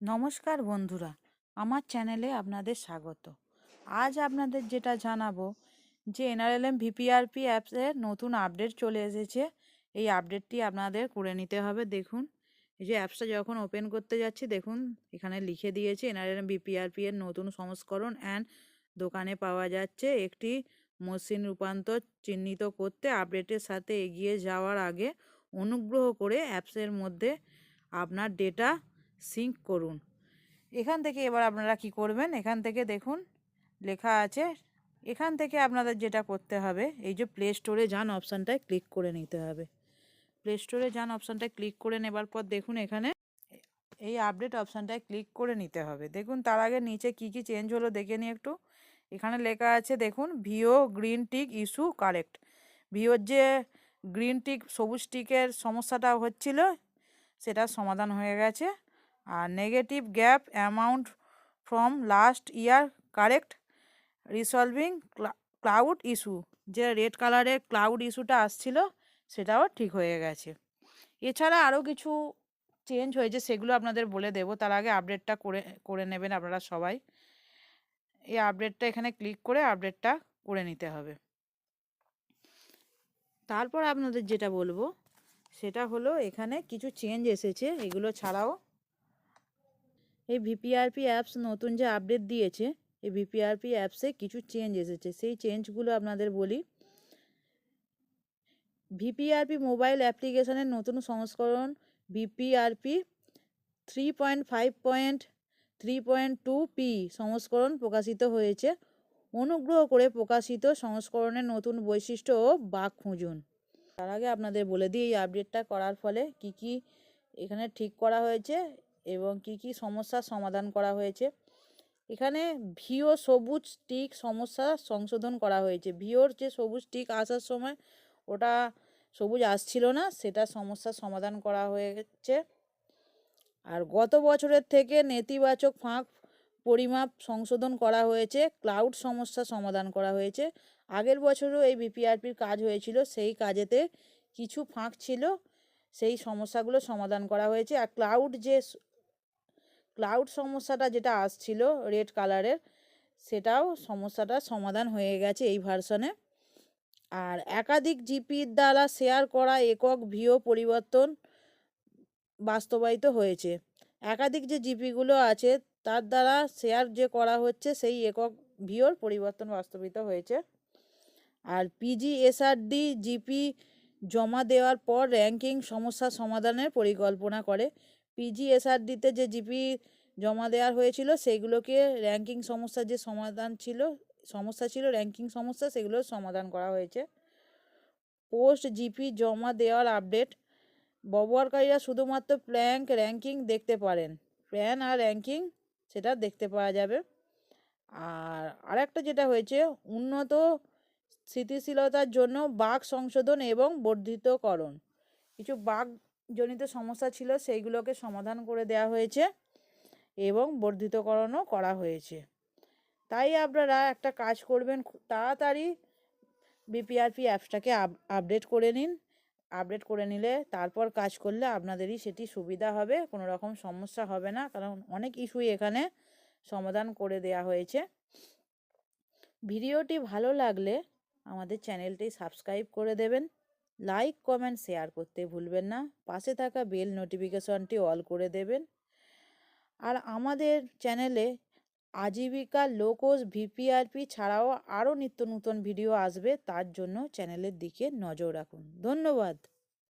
নমস্কার বন্ধুরা, আমার চ্যানেলে আপনাদের স্বাগত। আজ আপনাদের যেটা জানাব, যে এনআরএলএম ভিপিআরপি অ্যাপসের নতুন আপডেট চলে এসেছে। এই আপডেটটি আপনাদের করে নিতে হবে। দেখুন, এই যে অ্যাপসটা যখন ওপেন করতে যাচ্ছি, দেখুন, এখানে লিখে দিয়েছে এনআরএলএম ভিপিআরপি এর নতুন সংস্করণ অ্যান্ড দোকানে পাওয়া যাচ্ছে একটি মসৃণ রূপান্তর চিহ্নিত করতে আপডেটের সাথে এগিয়ে যাওয়ার আগে অনুগ্রহ করে অ্যাপসের মধ্যে আপনার ডেটা সিঙ্ক করুন। এখান থেকে এবার আপনারা কি করবেন? এখান থেকে দেখুন, লেখা আছে, এখান থেকে আপনাদের যেটা করতে হবে, এই যে প্লে স্টোরে যান অপশানটায় ক্লিক করে নিতে হবে। প্লে স্টোরে যান অপশানটায় ক্লিক করে নেবার পর দেখুন এখানে এই আপডেট অপশানটায় ক্লিক করে নিতে হবে। দেখুন, তার আগে নিচে কি কি চেঞ্জ হলো দেখে নিই একটু। এখানে লেখা আছে, দেখুন ভিও গ্রিন টিক ইস্যু কারেক্ট ভিওর যে গ্রিন টিক সবুজ টিকের সমস্যাটা হচ্ছিল, সেটার সমাধান হয়ে গেছে। আর negative gap amount from last year correct resolving cloud issue যে রেড কালারের ক্লাউড ইস্যুটা আসছিল, সেটাও ঠিক হয়ে গেছে। এছাড়া আরও কিছু চেঞ্জ হয়েছে, সেগুলো আপনাদের বলে দেবো, তার আগে আপডেটটা করে করে নেবেন আপনারা সবাই। এই আপডেটটা এখানে ক্লিক করে আপডেটটা করে নিতে হবে। তারপর আপনাদের যেটা বলব, সেটা হলো এখানে কিছু চেঞ্জ এসেছে, এগুলো ছাড়াও এই ভিপিআরপি অ্যাপস নতুন যে আপডেট দিয়েছে, এই ভিপিআরপি অ্যাপসে কিছু চেঞ্জ এসেছে। সেই চেঞ্জগুলো আপনাদের বলি। ভিপিআরপি মোবাইল অ্যাপ্লিকেশনের নতুন সংস্করণ VPRP three point five point three point two P সংস্করণ প্রকাশিত হয়েছে। অনুগ্রহ করে প্রকাশিত সংস্করণের নতুন বৈশিষ্ট্য ও বাক খুঁজুন। তার আগে আপনাদের বলে দিই, এই আপডেটটা করার ফলে কি কি এখানে ঠিক করা হয়েছে। এবং কি কি সমস্যার সমাধান করা হয়েছে। এখানে ভিও সবুজ টিক সমস্যা সংশোধন করা হয়েছে। ভিওর যে সবুজ টিক আসার সময় ওটা সবুজ আসছিল না, সেটা সমস্যার সমাধান করা হয়েছে। আর গত বছরের থেকে নেতিবাচক ফাঁক পরিমাপ সংশোধন করা হয়েছে, ক্লাউড সমস্যা সমাধান করা হয়েছে। আগের বছরও এই বিপিআরপির কাজ হয়েছিল, সেই কাজেতে কিছু ফাঁক ছিল, সেই সমস্যাগুলো সমাধান করা হয়েছে। আর ক্লাউড যে ক্লাউড সমস্যাটা যেটা আসছিল রেড কালারের সেটাও সমস্যাটা সমাধান হয়ে গেছে এই ভার্সনে আর একাধিক জিপির দ্বারা শেয়ার করা একক ভিও পরিবর্তন বাস্তবায়িত হয়েছে। একাধিক যে জিপিগুলো আছে, তার দ্বারা শেয়ার যে করা হচ্ছে, সেই একক ভিওর পরিবর্তন বাস্তবিত হয়েছে। আর পিজি এসআরডি জিপি জমা দেওয়ার পর র্যাঙ্কিং সমস্যা সমাধানের পরিকল্পনা করে। পিজিএসআরডিতে যে জিপি জমা দেওয়ার হয়েছিল, সেগুলোকে র্যাঙ্কিং সমস্যার যে সমাধান ছিল, সমস্যা ছিল র্যাঙ্কিং সমস্যা, সেগুলোর সমাধান করা হয়েছে। পোস্ট জিপি জমা দেওয়ার আপডেট ব্যবহারকারীরা শুধুমাত্র প্ল্যাঙ্ক র্যাঙ্কিং দেখতে পারেন। প্ল্যান আর র্যাঙ্কিং সেটা দেখতে পাওয়া যাবে। আর আরেকটা যেটা হয়েছে, উন্নত স্থিতিশীলতার জন্য বাঘ সংশোধন এবং বর্ধিতকরণ। কিছু বাঘ জনিত সমস্যা ছিল, সেইগুলোকে সমাধান করে দেওয়া হয়েছে এবং বর্ধিতকরণও করা হয়েছে। তাই আপনারা একটা কাজ করবেন তাড়াতাড়ি বিপিআরপি অ্যাপসটাকে আপডেট করে নিন। আপডেট করে নিলে তারপর কাজ করলে আপনাদেরই সেটি সুবিধা হবে, কোনো রকম সমস্যা হবে না, কারণ অনেক ইস্যুই এখানে সমাধান করে দেয়া হয়েছে। ভিডিওটি ভালো লাগলে আমাদের চ্যানেলটি সাবস্ক্রাইব করে দেবেন। লাইক কমেন্ট শেয়ার করতে ভুলবেন না। পাশে থাকা বেল নোটিফিকেশনটি অল করে দেবেন। আর আমাদের চ্যানেলে আজীবিকা লোকোস ভিপিআরপি ছাড়াও আরও নিত্য নতুন ভিডিও আসবে। তার জন্য চ্যানেলের দিকে নজর রাখুন। ধন্যবাদ।